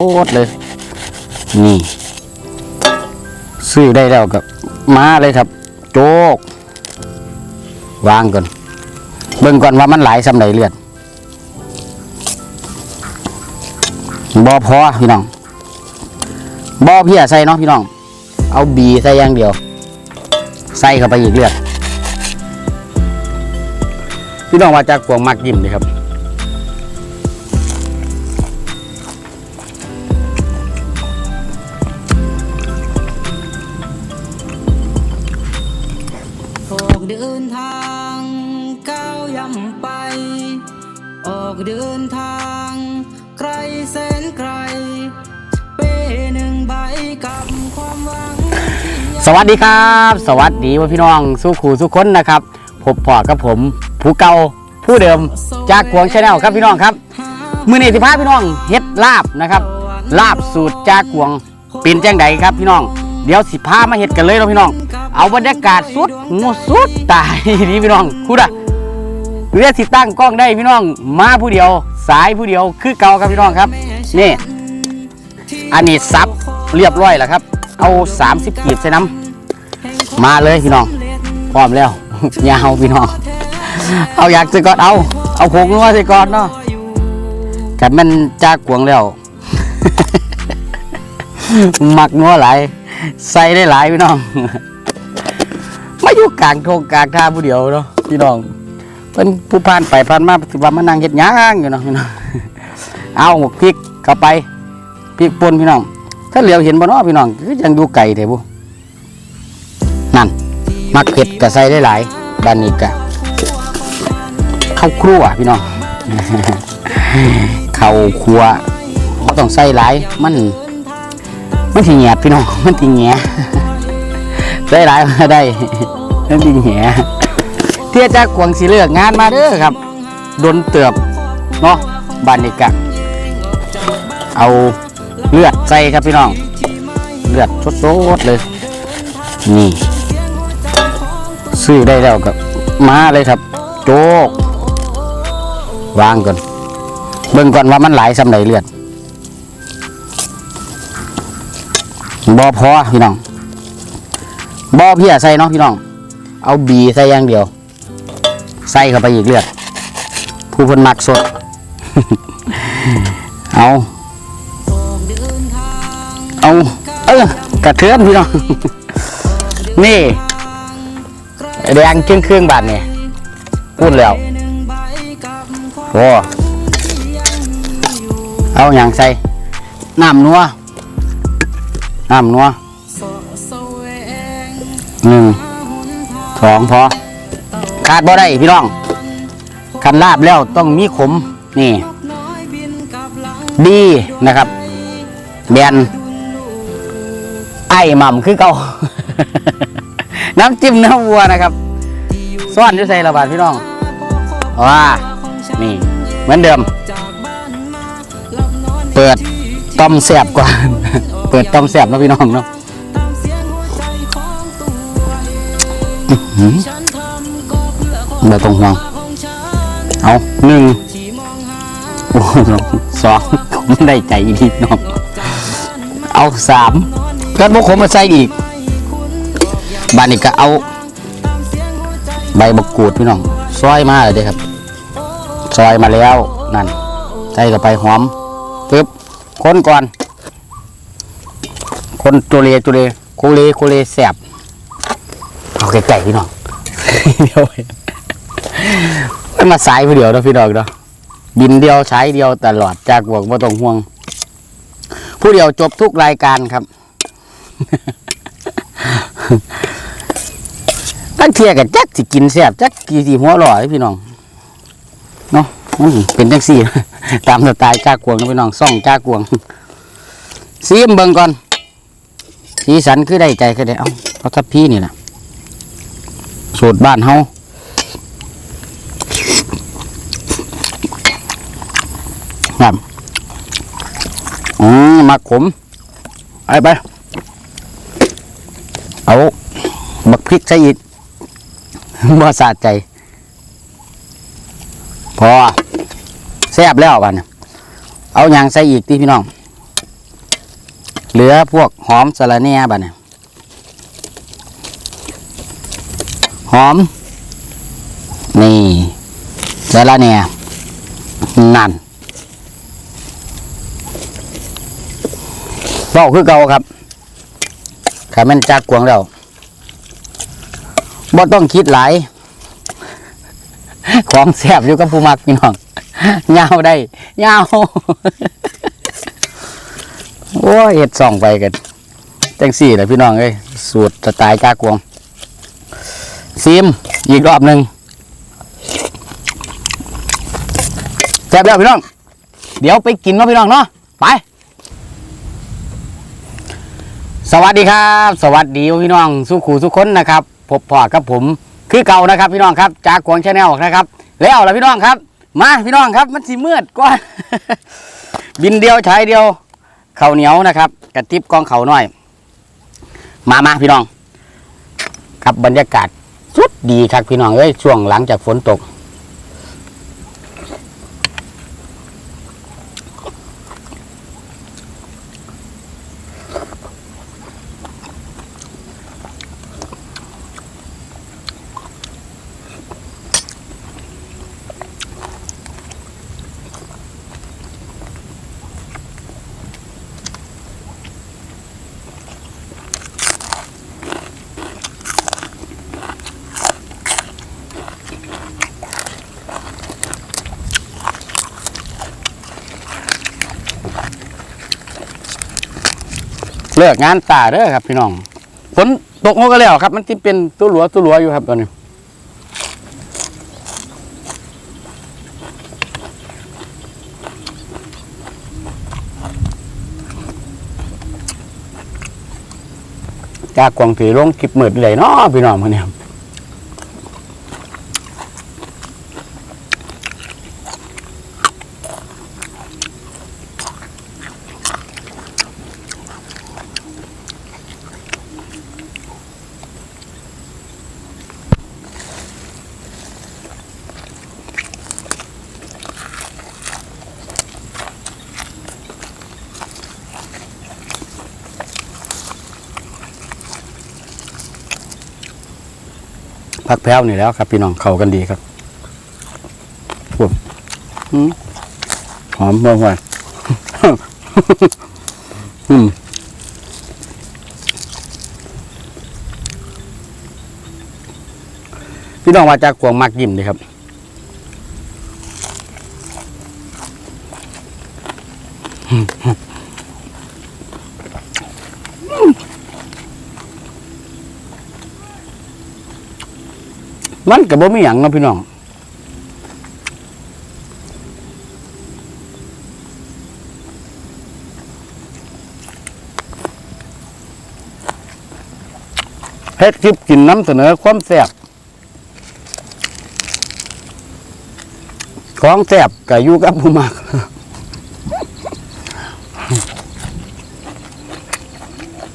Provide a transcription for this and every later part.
โคตรเลย นี่ ซื้อได้แล้วกับมาเลยครับ โจก วางก่อน เบิ่งก่อนว่ามันหลายสำไหนเลือดบอพอพี่น้องบอเพียใส่เนาะพี่น้อง เอาบีใส่อย่างเดียว ใส่เข้าไปอีกเลือด พี่น้องว่าจากกวงมากยิ้มเลยครับางก้าวย่ำไป ออกเดินทางไกลแสนไกล เป้หนึ่งใบกับความหวังที่ยังสวัสดีครับ สวัสดีว่าพี่น้องสู้ขู่สู้คนนะครับพบพอกับผมผู้เก่าผู้เดิมจากกวงชาแนลครับพี่น้องครับมือนี้สิพาพี่น้องเฮ็ดลาบนะครับ ลาบสูตรจากกวงเป็นแจังไดครับพี่น้อง เดี๋ยวสิพามาเฮ็ดกันเลยเนาะพี่น้อง เอาบรรยากาศสุดงูสุดตายนี่พี่น้องคูดอะเรือสิตั้งกล้องได้พี่น้อง มาผู้เดียว สายผู้เดียวคือเก่าครับพี่น้องครับนี่อันนี้ซับเรียบร้อยแล้วครับ เอา 30กีบใส่น้ำมาเลยพี่น้อง พร้อมแล้วยาวพี่น้อง เอาอยากจะก่อนเอา เอาผงนัวใส่ก่อนเนาะกันมันจากกวงแล้วหมักนัวหลายใส่ได้หลายพี่น้อง อยู่กลางทงกลางท่าผู้เดียวเนาะพี่น้องเป็นผู้ผ่านไปผ่านมาสิว่ามานั่งเฮ็ดหย่างอยู่เนาะพี่น้องเอาพริกเข้าไปพริกป่นพี่น้อง ถ้าเหลียวเห็นบ่เนาะพี่น้องคือยังดูไก่เถอะบุนั่นมักเผ็ดก็ใส่ได้หลายด้านนี้ก็ข้าวครัวพี่น้องข้าวครัวบ่ต้องใส่หลายมันมันสิแหยบพี่น้องมันสิแหงใส่หลายมาได้ มันสิแหเที่ยจากกวงสิเลือกงานมาเด้อครับดนเติบเนาะบานนี้ก็เอาเลือดใส่ครับพี่น้อง เลือดสดๆเลย นี่ซื้อได้แล้วกับมาเลยครับ โจกวางก่อน เบิ่งก่อนว่ามันไหลสำไหนเลือดบอพอพี่น้องบอเพียใส่เนาะพี่น้อง เอาบีใส่อย่างเดียว ใส่เข้าไปอีกเลือด ผู้คนมักสด เอาออกเดินทางเอา เออกระเทือนพี่น้อง นี่แดงเครื่องเครื่องๆบาทนี่พูดแล้วเป้หนึ่งใบกับความโอ้เอาอย่างใส่ น้ำนัว น้ำนัวสอแสวงหนึ่งหาหนทาง สองพอขาดบ่ได้พี่น้องคันลาบแล้วต้องมีขมนี่ ดีนะครับแบนไอ้หม่ำคือเก่าน้ำจิ้มเนื้อวัวนะครับซ่อนอยู่ใส่ระบาดพี่น้องว้านี่ เหมือนเดิม เปิดต้อมแสบก่อนเปิดต้อมแสบนะพี่น้องเนาะ บเบอร์ตรงห่วงเอาหนึ่งโอ้สองผมได้ใจอีกน้องเอาสามก็บุกผมมาใส่อีกบ้านนี้ก็เอา ใบบกูดพี่น้องซอยมาเลยเด้ครับซอยมาแล้วนั่นใส่เข้าไปหอมปึ๊บคนก่อน คนตัวเลตัวเลโคเลโคเลแสบ เอาไก่ๆพี่น้องเดียวมันมาสายผู้เดียวเนาะพี่น้องเนาะบินเดียวใช้เดียวตลอดจากบวกบ่ต้องห่วง ผู้เดียวจบทุกรายการครับตั้งเทียกันจักสิกินแซ่บจักกี่สิหัวหล่อพี่น้องเนาะเป็นจังสี่ ตามสไตล์จ้ากวงนะพี่น้องซ่องจ้ากวงซีมเบิ่งก่อนสีสันคือได้ใจคือได้เอาเอาทับพี่นี่แหละ สูตรบ้านเฮาครับอืมมาขมไปไป เอา บักพริกใส่อีกบ่สะใจ พอแซ่บแล้วบ้านเอาอย่างใส่อีกที่พี่น้อง เหลือพวกหอมสะระแหน่บัดเนี่ยห อม นี่สะระแหน่ยนั่นเบ้าคือเก่าครับขาม่นจากกวงเราบ่ต้องคิดหลายของแสบอยู่กับผู้มักพี่น้องยาวได้ยาวโอ้เห็ดส่องไปกันจังสี่แหละพี่น้องเอ้ยสูตรสไตล์จากวง ซิมอีกรอบหนึ่งแซ่บแล้วพี่น้อง เดี๋ยวไปกินเนาะพี่น้องเนาะไป สวัสดีครับ สวัสดีพี่น้องสุขูสุขคนนะครับพบพอกับผมคือเก่านะครับพี่น้องครับจากกวงชาแนลนะครับ แล้วล่ะพี่น้องครับ มาพี่น้องครับมันสีมืดก่อนบินเดียวใช้เดียวเข้าเหนียวนะครับกระติบกองเข่าหน่อย มามาพี่น้อง ครับบรรยากาศ สุดดีครับพี่น้องเอ้ยช่วงหลังจากฝนตก เลิกงานตาเด้อครับ พี่น้องฝนตกงอก็แล้วครับ มันที่เป็นตัวหลัวตัวหลัวอยู่ครับตอนนี้จากกวางถือลงคลิปมืดเลยเนาะพี่น้องคนนี้ พักแพ้วนี่แล้วครับ พี่น้องเข้ากันดีครับพวกอืมหอมบ่หวานอืมพี่น้องมาจากขวงมักยิ้มเลยครับ มันกับบ่มีหยังนะพี่น้องเฮ็ดคลิปกินน้ำเสนอความแซ่บของแซ่บก็อยู่กับผู้มัก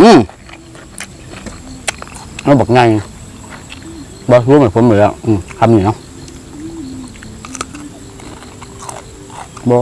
อืมเอาบอกไง บอรู้เหมือนผมเหมือนแล้วอืมทำอยู่เนาะบอ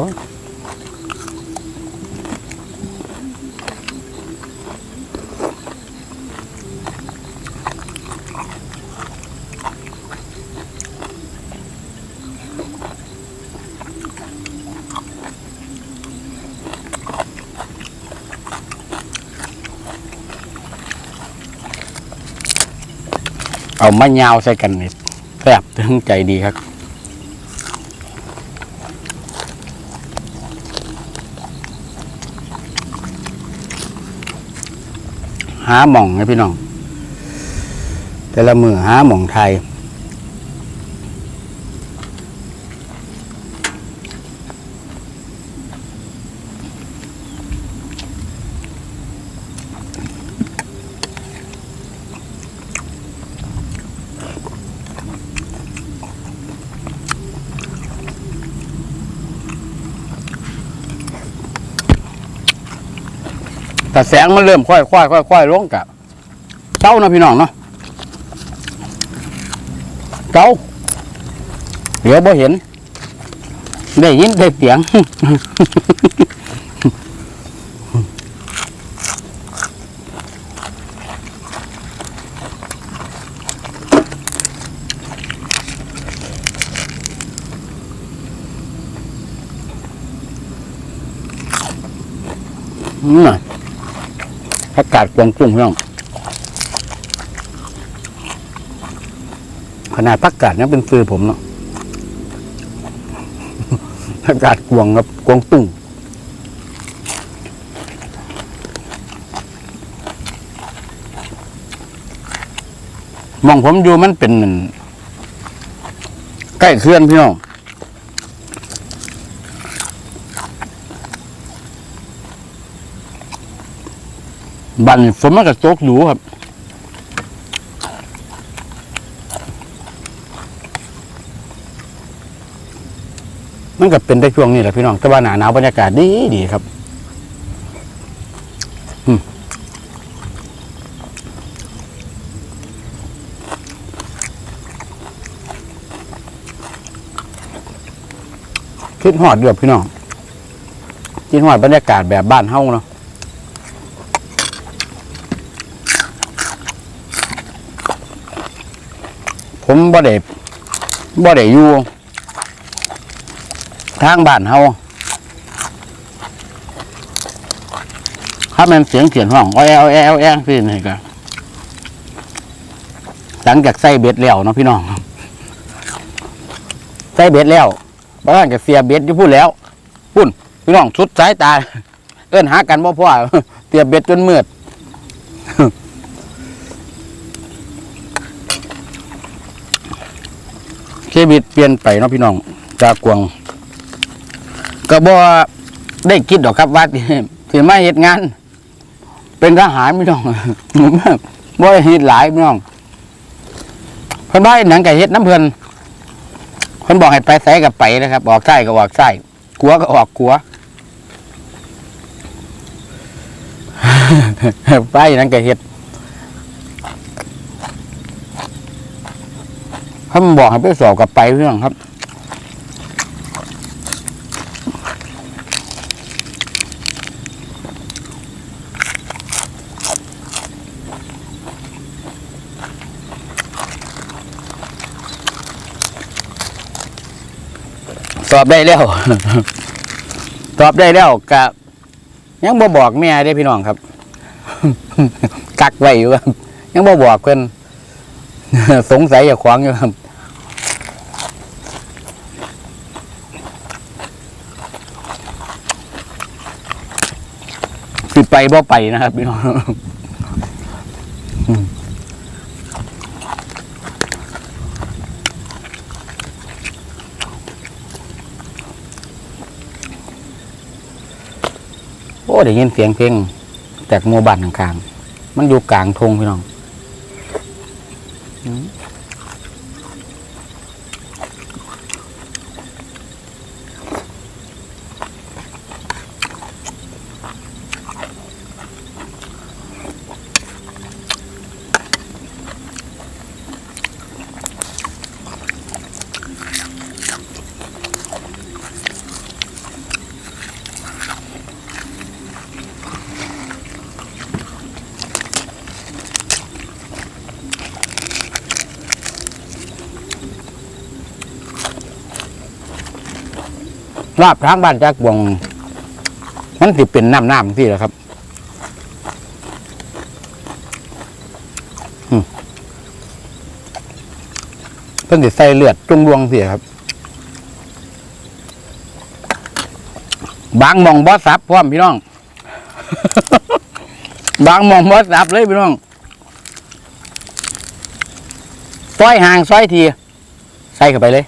เอามะยาวใส่กันนี่แซ่บถึงใจดีครับหาหม่องนะพี่น้อง แต่ละมือหาหม่องไทย แต่แสงมันเริ่มค่อยค่อยค่อยค่อยลงกะเต้านะพี่น้องเนาะเต้าเหลือบ่เห็น ได้ยินได้เสียง Mm. ผักกาดกวางตุ้งพี่น้องขนาดผักกาดยังเป็นซื้อผมเนาะผักกาดกวางกับกวางตุ้งมองผมอยู่มันเป็นใกล้เคลื่อนพี่น้อง บันฝนมันก็ตกอยู่ครับมันก็เป็นได้ช่วงนี้แหละพี่น้อง แต่ว่าหนาหนาวบรรยากาศดีดีครับคิดหอดเดือบพี่น้องคิดหอดบรรยากาศแบบบ้านเฮ้าเนาะ ผมบ่ได้บ่ได้อยู่ทางบ้านเฮาถ้ามันเสียงเสียงห้องอ้อยแอลแอลแอลพี่นี่ก็หลังจากใส่เบ็ดแล้วเนาะพี่น้องใส่เบ็ดแล้วบ้านจะเสียเบ็ดอยู่พูดแล้วพุ่นพี่น้องสุดสายตา เอิ้อนหากันบ่พ่อเสียเบ็ดจนมืด ชีวิตเปลี่ยนไปเนาะพี่น้องจากกวางก็บ่ได้คิดดอกครับว่าสิมาเฮ็ดงาน เป็นทหารพี่น้องบ่ได้เฮ็ดหลายพี่น้องเพิ่นบ่ให้หนังไก็เฮ็ดน้ำเพิ่นเพิ่นบอกให้ไปไสก็ไปนะครับ ออกซ้ายก็ออกซ้ายขัวก็ออกขัวไปหนังก็เฮ็ด ถ้ามันบอกให้ไปสอบกับไปเรื่องครับ สอบได้แล้ว สอบได้แล้วกะยังบ่บอกแม่ได้พี่น้องครับ กักไว้อยู่ครับ ยังบ่บอกเพิ่อน สงสัยอย่าขวางอยู่ครับสิไปบ่ไปนะครับพี่น้องโอ้ได้ยินเสียงเพลงจากหมู่บ้านข้างๆมันอยู่กลางทงพี่น้อง Mm-hmm. ลาบทางบ้านจากบวงมันสิเป็นน้ำน้ำที่แหละครับเพิ่นสิใส่เลือดจุงดวงเสียครับ บางมองบอสับพร้อมพี่น้อง บางมองบอสับเลยพี่น้องซอยห่างซอยที ใส่เข้าไปเลย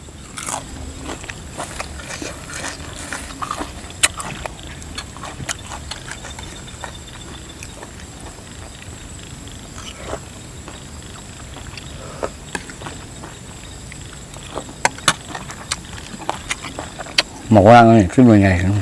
หมอกว่าไงขึ้นมาไงครับ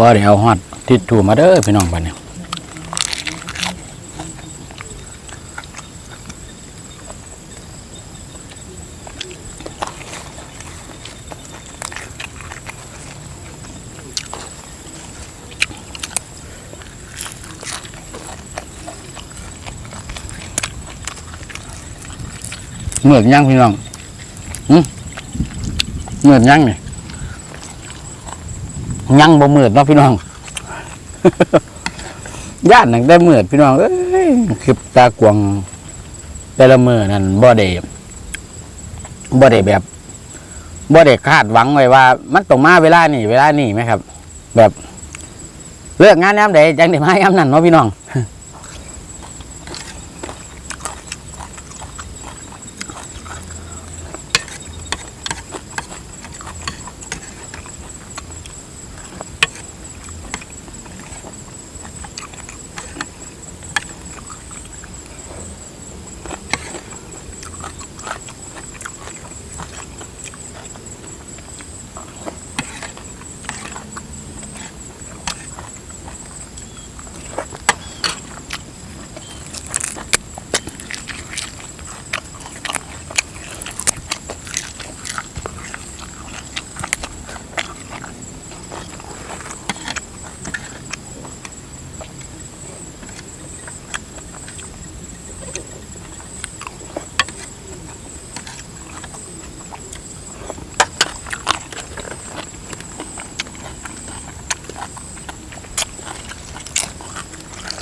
บ่ได้เอาฮอดทิชชู่มาเด้อพี่น้องบัดนี้เหมือนยังพี่น้องเหมือนยังเนี่ย ยังบ่เมือนเนาะพี่น้อง ย่านหนังได้เมือนพี่น้องเอ้ยคิดตากวงแต่ละมือนั่นบ่ได้บ่ได้แบบบ่ได้คาดหวังไว้ว่า มันต้องมาเวลานี่เวลานี่ไหมครับ แบบ เลือกงานน้ำใดจังได้มาย้ำนั่นเนาะพี่น้อง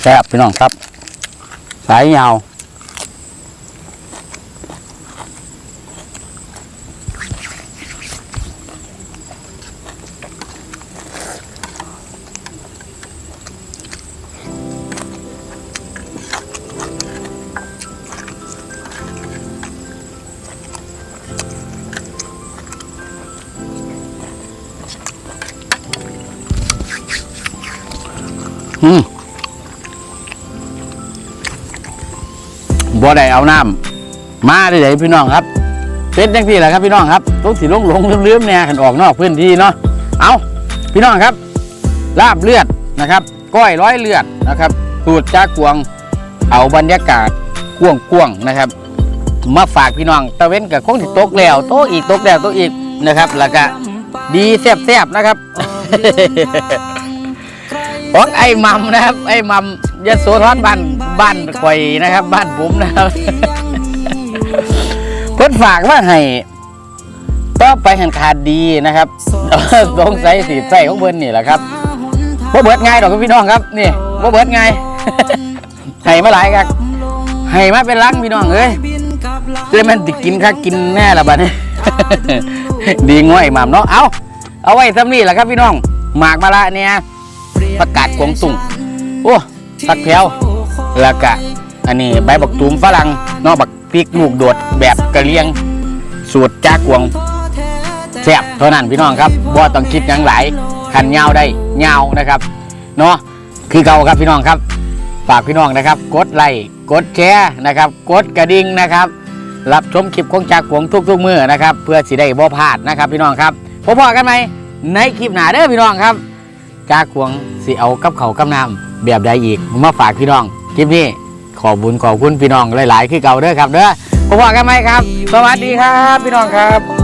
ซ่บพี่น้องครับ สายยาว บ่ได้เอาน้ำมาได้เลยพี่น้องครับเป็นจังที่แหละครับพี่น้องครับต้องสิลงหลงลืมๆเนี่ยขันออกนอกพื้นที่เนาะเอาพี่น้องครับ ลาบเลือดนะครับ ก้อยร้อยเลือดนะครับสูตรจากกวงเอาบรรยากาศกวงกวงนะครับ มาฝากพี่น้องตะเว้นกับคงที่ตกแล้วโตะอีกตกแล้วโตะอีกนะครับ แล้วก็ดีแซ่บๆนะครับของไอ้มัมนะครับ ไอ้มัมยโสธรบ้าน บ้านข่อยนะครับ บ้านผมนะครับเพิ่นฝากว่าให้ต่อไปหันขาดดีนะครับสงสัยสีใส่ของเพิ่นนี่แหละครับว่าเบิดง่ายดอกครับพี่น้องครับนี่ว่าเบิดง่ายให้มาหลายครับให้มาเป็นลังพี่น้องเอ้ยเลยมันติกินคักกินแน่ละบัดนี้ดีง่อยหม่ำเนาะเอาเอาไว้ซ้ำนี่แหละครับพี่น้องหมากมาละเนี่ยประกาศกวงตุงโอ้ตักแถว แล้วก็อันนี้ใบบักตูมฝรั่งนอกบักพริกลูกโดดแบบกระเลียง สูตรจากวงแซ่บเท่านั้นพี่น้องครับบ่ต้องคิดยังหลายขันยาได้ยานะครับเนาะคือเก่าครับพี่น้องครับ ฝากพี่น้องนะครับ กดไลค์กดแชร์นะครับ กดกระดิ่งนะครับ รับชมคลิปของจากวงทุกๆมือนะครับ เพื่อสิได้บ่พลาดนะครับ พี่น้องครับพบกันไหมในคลิปหน้าเด้อพี่น้องครับจ้าควงสิเอากับเขากับน้ำแบบใดอีกมาฝากพี่น้อง ลิปนี้ขอบุญขอบคุณพี่น้องหลาย ๆ คือเก่าเด้อครับเด้อพบกันไหมครับ สวัสดีครับ พี่น้องครับบ